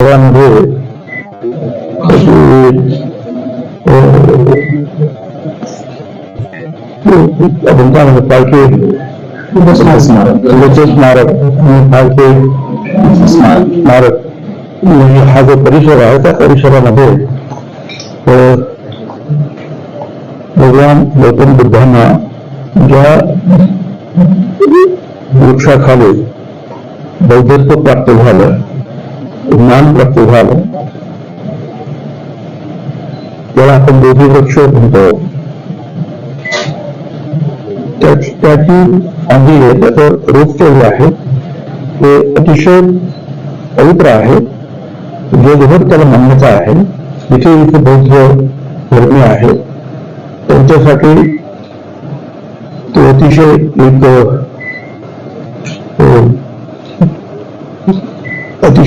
सर्वांमध्ये आपण काय म्हणतो पालखी स्मारक स्मारक आणि पालखी स्मारक म्हणजे हा। जो परिसर आहे त्या परिसरामध्ये अं, भगवान गौतम बुद्धांना ज्या वृक्षाखाली बौद्धत्व प्राप्त झालं ज्ञान प्राप्त झालं. त्याला आपण बोधी वृक्ष म्हणतो. त्याची अंगी आहे त्याचं रूप केले आहे. ते अतिशय पवित्र आहे. जगभर त्याला मान्यता आहे. जिथे जिथे बौद्ध धर्मी आहेत त्यांच्यासाठी तो अतिशय एक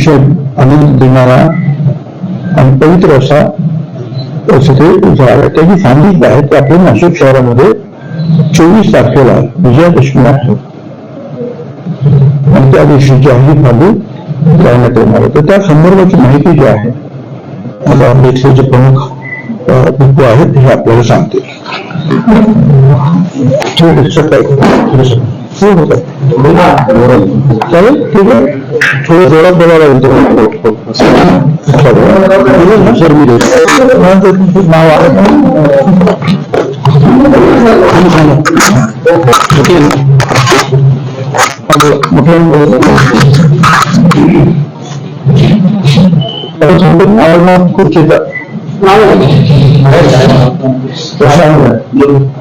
अतिशय आनंद देणारा आणि पवित्र असा ते झाड आहे त्याची जी आहे ते आपल्या नाशिक शहरामध्ये चोवीस तारखेला विजयादशमी आहे आणि त्या दिवशी जी आहे ही? फांदी लावण्यात येणार तर त्या संदर्भाची माहिती जी आहे आता आपले जे प्रमुख भिक्खू आहेत हे आपल्याला सांगतील ठीक आहे सकाळी थोडंसं. हो, हो, चालेल. ठीक आहे थोडं जोरात बोलावं लागेल नाव आहे का? तुम्ही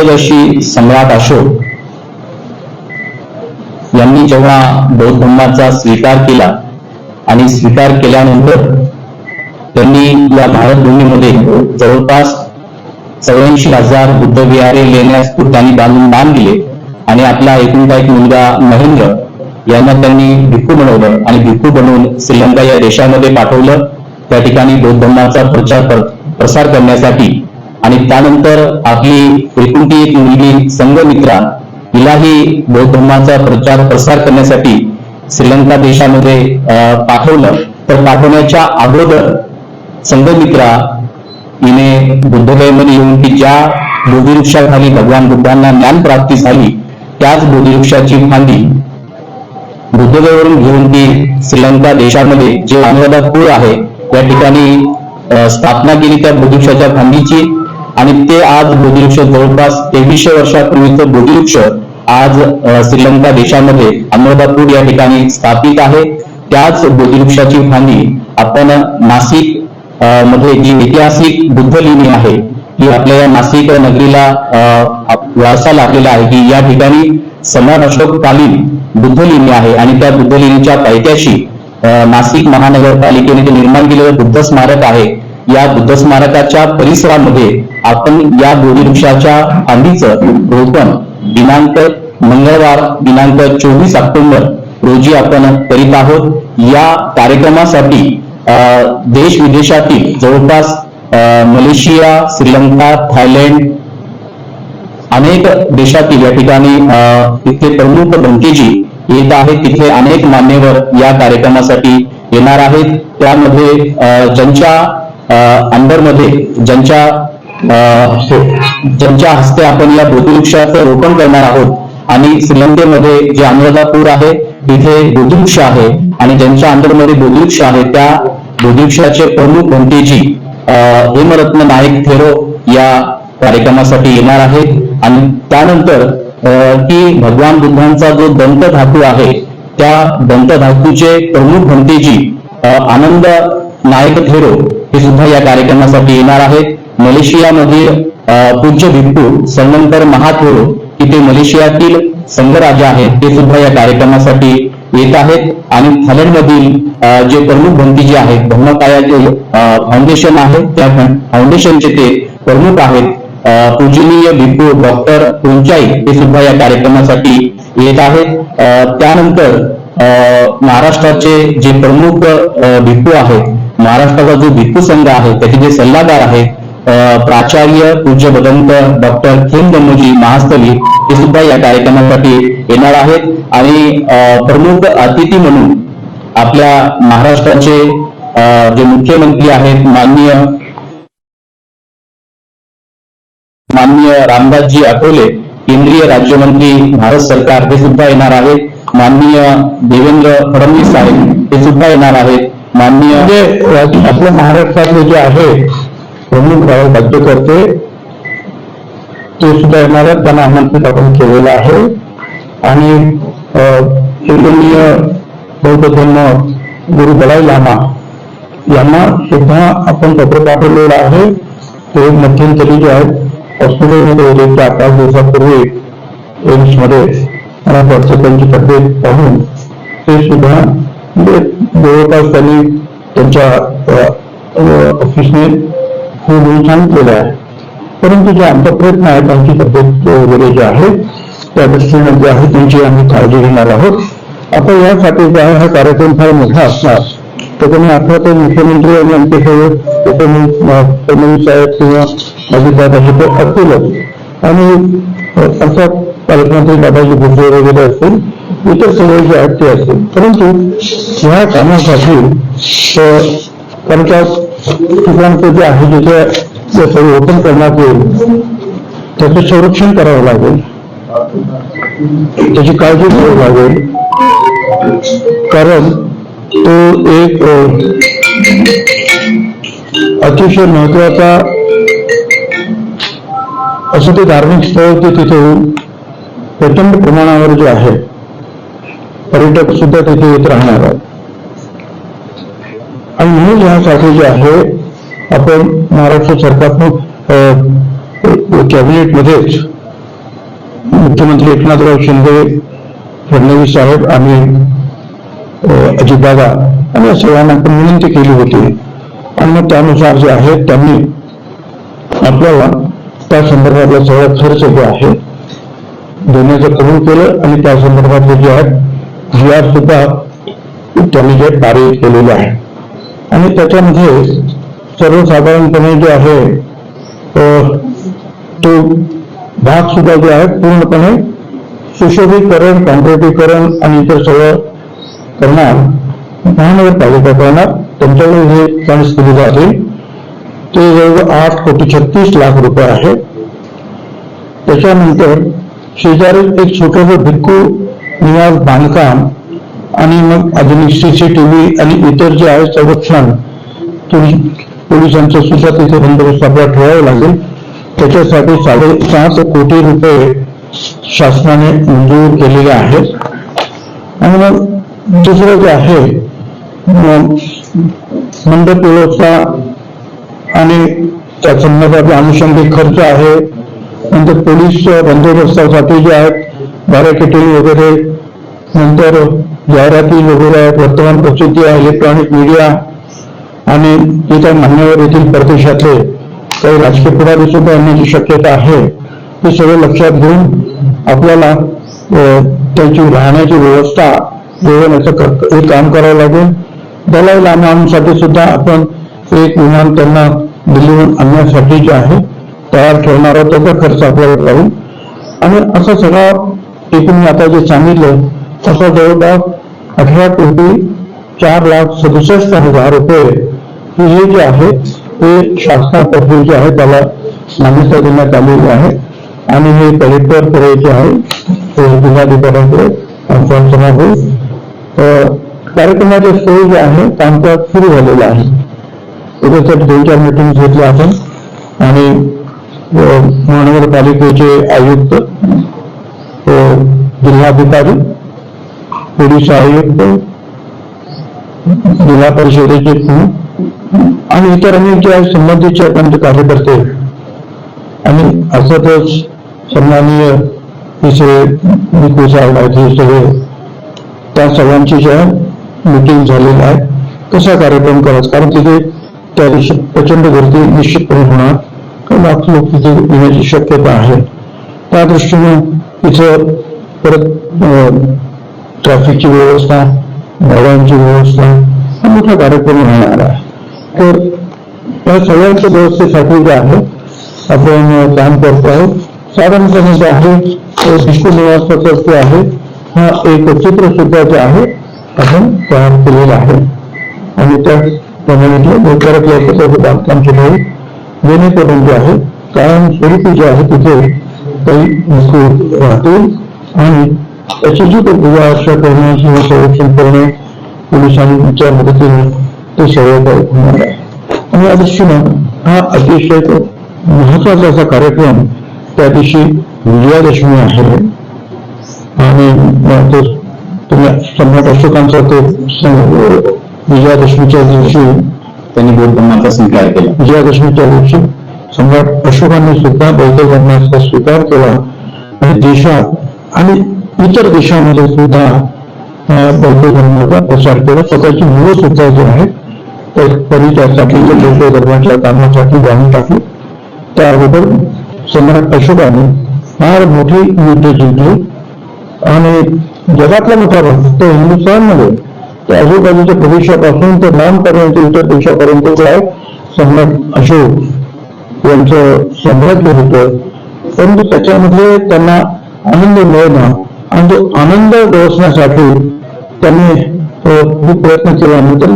प्रियदर्शी सम्राट अशोक यांनी जेव्हा बौद्ध धर्माचा स्वीकार केला आणि स्वीकार केल्यानंतर त्यांनी या भारतभूमीमध्ये जवळपास चौऱ्याऐंशी हजार बुद्ध विहारे लेण्यास त्यांनी बांधून दान दिले आणि आपला एकुणता एक मुलगा महेंद्र यांना त्यांनी भिक्खू बनवलं आणि भिक्खू बनवून श्रीलंका या देशामध्ये पाठवलं. त्या ठिकाणी बौद्ध धर्माचा प्रचार प्रसार करण्यासाठी आणि त्यानंतर आपली एकुणती एक मुलगी संघमित्रा हिलाही बौद्ध धर्माचा प्रचार प्रसार करण्यासाठी श्रीलंका देशामध्ये पाठवलं. तर पाठवण्याच्या अगोदर संघमित्रा हिने बुद्धगयेमध्ये येऊन की ज्या बोधिवृक्षाखाली भगवान बुद्धांना ज्ञान प्राप्ती झाली त्याच बोधिवृक्षाची फांदी बुद्धगयवरून घेऊन ती श्रीलंका देशामध्ये जे अनुवादापूर आहे त्या ठिकाणी स्थापना केली त्या बुद्धवृक्षाच्या फांदीची. आणि ते आज बोधिवृक्ष जवळपास तेवीसशे वर्षापूर्वीचं बोधिवृक्ष आज श्रीलंका देशामध्ये अनुराधापूर या ठिकाणी स्थापित आहे. त्याच बोधिवृक्षाची फांदी आपण नाशिकमध्ये जी ऐतिहासिक बुद्ध लेणी आहे ही आपल्या या नाशिक नगरीला वारसा लाभलेला आहे की या ठिकाणी सम्राट अशोककालीन बुद्ध लेणी आहे. आणि त्या बुद्ध लेणीच्या पायथ्याशी नाशिक महानगरपालिकेने जे निर्माण केलेलं बुद्ध स्मारक आहे या बुद्ध स्मारकाच्या परिसरामध्ये आपण या बोधिवृक्षाच्या फांदीचं रोपण दिनांक मंगळवार दिनांक चोवीस ऑक्टोबर रोजी आपण करीत आहोत. या कार्यक्रमासाठी देश विदेशातील जवळपास मलेशिया श्रीलंका थायलंड अनेक देशातील या ठिकाणी अ, तिथले प्रमुख बंकेजी येत आहेत. तिथे अनेक मान्यवर या कार्यक्रमासाठी येणार आहेत. त्यामध्ये ज्यांच्या अंडरमध्ये ज्यांच्या ज्यांच्या हस्ते आपण या बोधिवृक्षाचं रोपण करणार आहोत आणि श्रीलंकेमध्ये जे अनुराधापूर आहे तिथे बोधिवृक्ष आहे आणि ज्यांच्या अंडरमध्ये बोधिवृक्ष आहे त्या बोधिवृक्षाचे प्रमुख भंतेजी हेमरत्न नाईक थेरो या कार्यक्रमासाठी येणार आहेत. आणि त्यानंतर की भगवान बुद्धांचा जो दंत धातू आहे त्या दंत धातूचे प्रमुख भंतेजी आनंद नायक थेरो हे सुद्धा या कार्यक्रमासाठी येणार आहेत. मलेशियामधील पूज्य भिप्पू सन्वंतर महाथोर की ते मलेशियातील संघराजा आहेत ते सुद्धा या कार्यक्रमासाठी येत आहेत. आणि थायलंडमधील जे प्रमुख भंतीजी आहेत धर्मकाया जे फाउंडेशन आहे त्या फाउंडेशनचे ते प्रमुख आहेत. पूजनीय भिक्खू डॉक्टर कुंचाई हे सुद्धा या कार्यक्रमासाठी येत आहेत. त्यानंतर महाराष्ट्राचे जे प्रमुख अ, आहेत महाराष्ट्राचा जो भिक्खू संघ आहे त्याचे जे सल्लागार आहेत प्राचार्य पूज्य भदंत डॉक्टर खेम दमोजी महास्थली हे सुद्धा या कार्यक्रमासाठी येणार आहेत. आणि प्रमुख अतिथी म्हणून आपल्या महाराष्ट्राचे जे मुख्यमंत्री आहेत माननीय माननीय रामदासजी आठवले केंद्रीय राज्यमंत्री भारत सरकार हे सुद्धा येणार आहेत. माननीय देवेंद्र फडणवीस साहेब हे सुद्धा येणार आहेत. माननीय म्हणजे आपल्या महाराष्ट्रातले जे आहे प्रमुख राज्यकर्ते ते सुद्धा येणार आहेत त्यांना आमंत्रित आपण केलेलं आहे. आणि चैतन्य बौद्ध धर्म गुरु दलाई लामा यांना सुद्धा आपण पत्र पाठवलेलं आहे. ते मध्यंतरी जे आहेत हॉस्पिटलमध्ये होते चार पाच दिवसापूर्वी एम्समध्ये त्यांची तब्येत पाहून ते सुद्धा म्हणजे जवळपास त्यांनी त्यांच्या ऑफिसने हे म्हणून सांगितलेलं आहे. परंतु जे आमचा प्रयत्न आहे त्यांची तब्येत वगैरे जे आहे त्या दृष्टीने जे आहे त्यांची आम्ही काळजी घेणार आहोत. आता यासाठी जे आहे हा कार्यक्रम फार मोठा असणार. त्याच्यामुळे अर्थातच मुख्यमंत्री आणि आमचे सगळे उपमुख्य- साहेब किंवा माझे साहेब असे ते असतीलच. आणि असा अर्थात पालकमंत्री दादाजी भुसे वगैरे असतील इतर जे आहेत ते परंतु ह्या कामासाठी कारण त्या ठिकाणचं जे आहे जिथे ओपन करण्यात येईल, त्याचं संरक्षण करावं लागेल. त्याची काळजी घ्यावी लागेल. कारण तो एक अतिशय महत्वाचा असं ते धार्मिक स्थळ ते तिथे प्रचंड प्रमाणावर जे आहे पर्यटक सुद्धा तिथे येत राहणार आहेत. आणि म्हणून यासाठी जे आहे आपण महाराष्ट्र सरकारनं कॅबिनेटमध्येच मुख्यमंत्री एकनाथराव शिंदे फडणवीस साहेब आणि अ, अजितदादा आणि या सगळ्यांना आपण विनंती केली होती. आणि मग त्यानुसार जे आहे त्यांनी आपल्याला त्या संदर्भातला सगळा खर्च जो आहे देण्याचं कबूल केलं आणि त्या संदर्भातले जे आहेत आर सुद्धा त्यांनी जे पारित केलेले आहे. आणि त्याच्यामध्ये सर्वसाधारणपणे जे आहे तो भाग सुद्धा जे आहे, पूर्णपणे सुशोभीकरण, कॉन्क्रिटीकरण आणि इतर सगळं करणार महानगरपालिका करणार. त्यांच्याकडे हे फंड्स दिले जातील ते आठ कोटी छत्तीस लाख रुपये आहे. त्याच्यानंतर शेजारी एक छोटंसं भिक्खू निवास बांधकाम आणि मग आधुनिक सीसीटीव्ही आणि इतर जे आहे संरक्षण पोलीस- पोलिसांचं सुद्धा तिथे बंदोबस्त आपल्याला ठेवावा लागेल. त्याच्यासाठी साडेसात कोटी रुपये शासनाने मंजूर केलेले आहेत. आणि मग दुसरं जे आहे मंडप व्यवस्था आणि त्या संदर्भात अनुषंगिक खर्च आहे. नंतर पोलीस बंदोबस्तासाठी जे आहेत बॅरिकेटिंग वगैरे नंतर जाहिराती वगैरे आहेत वर्तमान प्रसिद्धी इलेक्ट्रॉनिक मीडिया आणि इतर मान्यवर येथील परदेशातले काही राजकीय पुढारी सुद्धा येण्याची शक्यता आहे. हे सगळं लक्षात घेऊन आपल्याला त्यांची राहण्याची व्यवस्था जेवणाचं हे काम करावं लागेल. दलाई लामांसाठी सुद्धा आपण एक विमान त्यांना दिल्लीहून आणण्यासाठी जे आहे. तयार ठेवणार त्याचा खर्च आपल्याला राहील. आणि असा सगळा एकूण मी आता जे सांगितलं तसा जवळपास अठरा कोटी चार लाख सदुसष्ट हजार रुपये हे जे आहे ते शासनातर्फे जे आहे त्याला मान्यता देण्यात आलेली आहे. आणि हे कलेक्टरकडे जे आहे ते जिल्हाधिकाऱ्यांकडे पंचायत होईल कार्यक्रमाचे सोय जे आहे कामकाज सुरू झालेलं आहे. त्याच्यासाठी दोन चार मिटिंग घेतल्या आपण. आणि महानगरपालिकेचे आयुक्त जिल्हाधिकारी पोलीस आयुक्त जिल्हा परिषदेचे प्रमुख आणि इतर अनेक जे आहेत संबंधितचे त्यांचे कार्यकर्ते. आणि अर्थातच सन्माननीय तिसरे निकू साहेब आहेत हे सगळे. त्या सगळ्यांची जे आहे मिटिंग झालेली आहे कसा कार्यक्रम करायचा. कारण तिथे त्या दिवशी प्रचंड गर्दी निश्चितपणे होणार. कारण लाख लोक तिथे येण्याची शक्यता आहे. त्या दृष्टीने तिथं परत ट्रॅफिकची व्यवस्था भाड्यांची व्यवस्था हा। मोठा कार्यक्रम राहणार आहे तर या सगळ्यांच्या व्यवस्थेसाठी जे आहे आपण काम करतो आहोत साधारणपणे जे आहे विष्णू निवास प्रकल्प आहे हा, एक चित्र सुद्धा जे आहे आपण तयार केलेला आहे आणि त्याचप्रमाणे लवकरात लवकर त्याचं बांधकाम सुरू होईल जेणेकरून जे आहे कायम स्वरूपी जे आहे तिथे काही मजकूर राहतील आणि त्याची जी पूजा अर्चा करणे किंवा संरक्षण करणे पोलिसांच्या मदतीने ते काही होणार आहे. आणि या दृष्टीनं हा अतिशय महत्त्वाचा असा कार्यक्रम त्या दिवशी विजयादशमी आहे. आणि तो तुम्ही सम्राट अशोकांचा तो विजयादशमीच्या दिवशी त्यांनी बौद्ध धर्माचा स्वीकार केला. विजयादशमीच्या दिवशी सम्राट अशोकाने सुद्धा बौद्ध धर्माचा स्वीकार केला आणि देशात आणि इतर देशामध्ये सुद्धा बौद्ध धर्माचा प्रसार केला. स्वतःची मुलं सुद्धा जे आहे तर परिचयासाठी बौद्ध धर्माच्या कामासाठी जाणून टाकली. त्या अगोदर सम्राट अशोकाने फार मोठी युद्ध जिंकली. आणि जगातला मोठा भाग तो हिंदुस्थानमध्ये त्या आजूबाजूच्या प्रदेशापासून ते लांबपर्यंत इतर देशापर्यंत जे आहे सम्राट अशोक यांचं साम्राज्य होतं. परंतु त्याच्यामध्ये त्यांना आनंद मिळणं आणि तो आनंद गवसण्यासाठी त्यांनी खूप प्रयत्न केल्यानंतर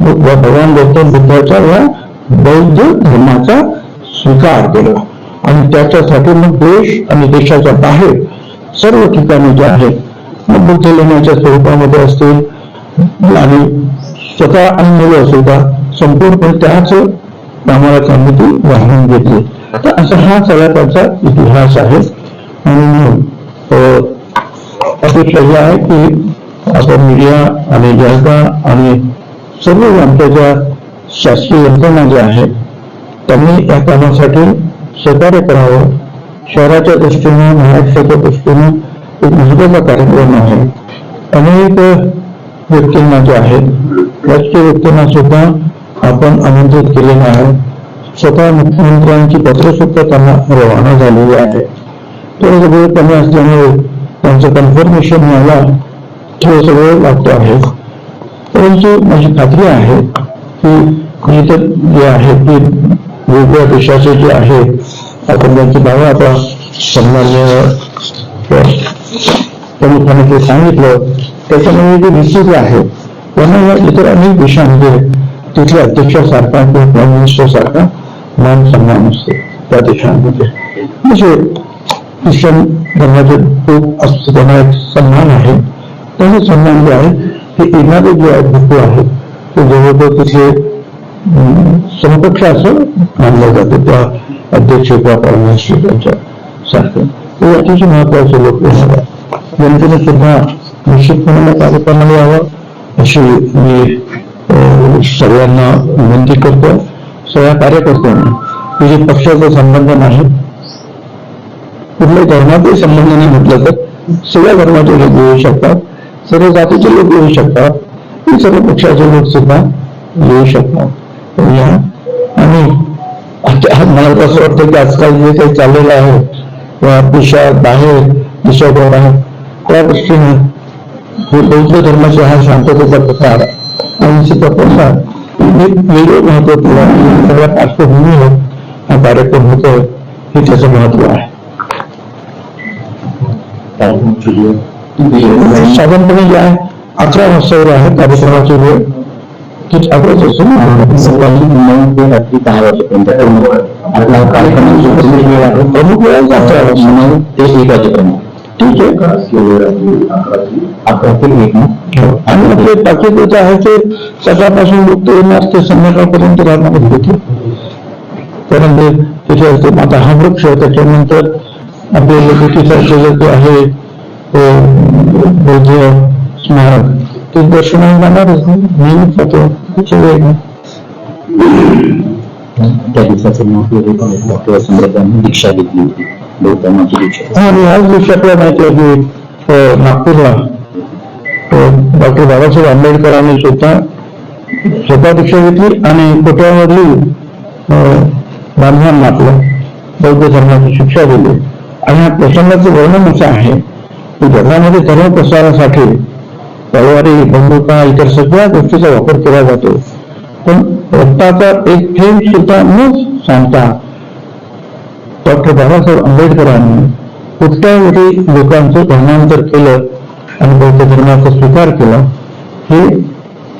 भगवान गौतम बुद्धाच्या या बौद्ध धर्माचा स्वीकार केला. आणि त्याच्यासाठी मग देश आणि देशाच्या बाहेर सर्व ठिकाणी जे आहेत मग बुद्ध लेण्याच्या स्वरूपामध्ये असतील आणि स्वतः आणि मुलं सुद्धा संपूर्णपणे त्याच कामाला त्यांनी ती वाहून घेतली. तर असा हा सगळा त्याचा इतिहास आहे. आणि अं, अपेक्षा ही आहे की आता मीडिया आणि जनता आणि सर्व आमच्या ज्या शासकीय यंत्रणा ज्या आहेत त्यांनी या कामासाठी सहकार्य करावं. शहराच्या दृष्टीने महाराष्ट्राच्या दृष्टीने एक महत्त्वाचा कार्यक्रम आहे. अनेक व्यक्तींना जे आहेत राजकीय व्यक्तींना सुद्धा आपण आमंत्रित केले आहे स्वतः मुख्यमंत्र्यांची पत्र सुद्धा त्यांना रवाना झालेली आहे. ते सगळे कमी असल्यामुळे त्यांचं कन्फर्मेशन मला थोडस वेळ लागतो आहे. परंतु माझी खात्री आहे की इतर जे आहे की वेगवेगळ्या देशाचे जे आहे आपण त्यांची नावं आता सन्मान्य प्रमुखाने ते सांगितलं त्याच्यामुळे जे निश्चित आहे त्यांना या इतर अनेक देशांमध्ये तिथल्या अध्यक्षासारखा किंवा प्राईम मिनिस्टर सारखा मान सन्मान असतो त्या देशांमध्ये म्हणजे ख्रिश्चन धर्माचे लोक असतो त्यांना एक सन्मान आहे त्यांचे सन्मान जे आहे जे समकक्ष असं मानलं जातं त्या अध्यक्ष किंवा परमेश्वर अतिशय महत्वाचे लोक. जनतेने सुद्धा निश्चितपणे कार्यक्रमाला यावं अशी सगळ्यांना विनंती करतो सगळ्या कार्यकर्त्यांना. की जे पक्षाचा संबंध नाही. कुठल्याही धर्माचे संबंध नाही म्हटलं तर सगळ्या धर्माचे लोक येऊ शकतात. सर्व जातीचे लोक येऊ शकतात. आणि सर्व पक्षाचे लोक सुद्धा येऊ शकतात. आणि मला असं वाटतं की आजकाल जे काही चाललेलं आहे किंवा बाहेर आहे, त्या दृष्टीने बौद्ध धर्माचा हा शांततेचा प्रकार प्रसार एक वेगळं महत्त्व तुला सगळ्या पार्श्वभूमीवर हा कार्यक्रम होतो हे त्याचं महत्त्व आहे. साधारणपणे जे आहे अकरा वाजतावर आहे कार्यक्रमाची वेळ. ती अकराच असेल सकाळी नऊ ते रात्री दहा वाजेपर्यंत आपला कार्यक्रमाची प्रमुख वेळ आहे प्रमुख वेळ आहे अकरा वाजता. नऊ ते एक वाजेपर्यंत. ठीक आहे ते आणि आपले बाकी जे आहे ते सकाळपासून लोक ते येणार ते संध्याकाळपर्यंत राहणार होते कारण ते तिथे आता हा। वृक्ष त्याच्यानंतर आपले लोकीसारखे जे आहे बौद्ध स्मारक। ते दर्शनाला जाणारच नेहमीच जातो त्याच्या. त्या दिवसाचं महत्व दीक्षा घेतली होती बौद्ध दीक्षा आणि ह्याच दिवशी माहिती आहे की नागपूरला डॉक्टर बाबासाहेब आंबेडकरांनी स्वतः स्वतः दीक्षा घेतली आणि कोट्यामधली बांधवांना आपलं बौद्ध धर्माची शिक्षा दिली. आणि या प्रसंगाचं वर्णन असं आहे की जगामध्ये धर्म प्रसारासाठी तलवारी बंदुका इतर सगळ्या गोष्टीचा वापर केला जातो. पण रक्ताचा एक थेंब सुद्धा न सांगता डॉक्टर बाबासाहेब आंबेडकरांनी कोट्यावधी लोकांचं धर्मांतर केलं आणि बौद्ध धर्माचा स्वीकार केला हे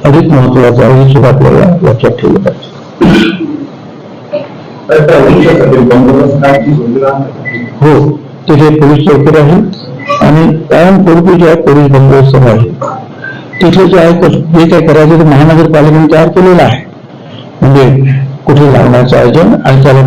अधिक महत्वाचं आहे हे सुद्धा आपल्याला लक्षात ठेवलं पाहिजे. हो तिथे पोलीस चौकी राहील आणि जे आहे पोलीस बंदोबस्त राहील तिथे जे आहे जे काय करायचं ते महानगरपालिकेने तयार केलेलं आहे. म्हणजे कुठे लावण्याचं आयोजन आणि त्याला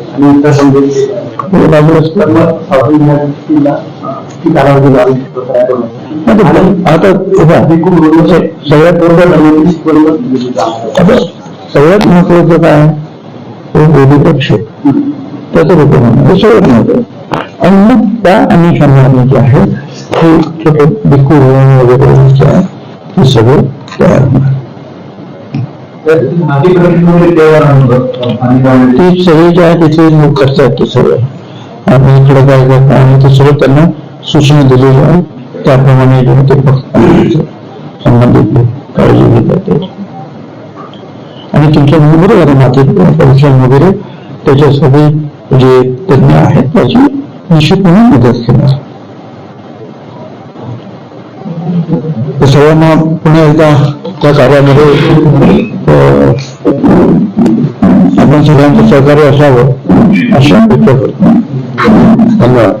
हो, आता उभा सगळ्यात महत्वाचं काय तो बोधी पक्ष त्याचं रूप हे सगळ्यात महत्वाचं आणि मग त्या अनुषंगाने जे आहे हे छोटे बिकू वगैरे हे सगळं तयार होणार ते सगळे जे आहे तिथे लोक करतात ते सगळं. आणि इकडे काय करतात आणि ते सगळं त्यांना सूचना दिलेली आहे. त्याप्रमाणे जे ते संबंधित काळजी घेतात आणि तुमच्या बरोबर आहे माती परीक्षण वगैरे त्याच्यासाठी जे तज्ञ आहेत त्याची निश्चितपणे मदत घेणार. तर सगळ्यांना पुन्हा एकदा त्या कार्यामध्ये आपण सगळ्यांचं सहकार्य असावं अशी अपेक्षा करतो धन्यवाद.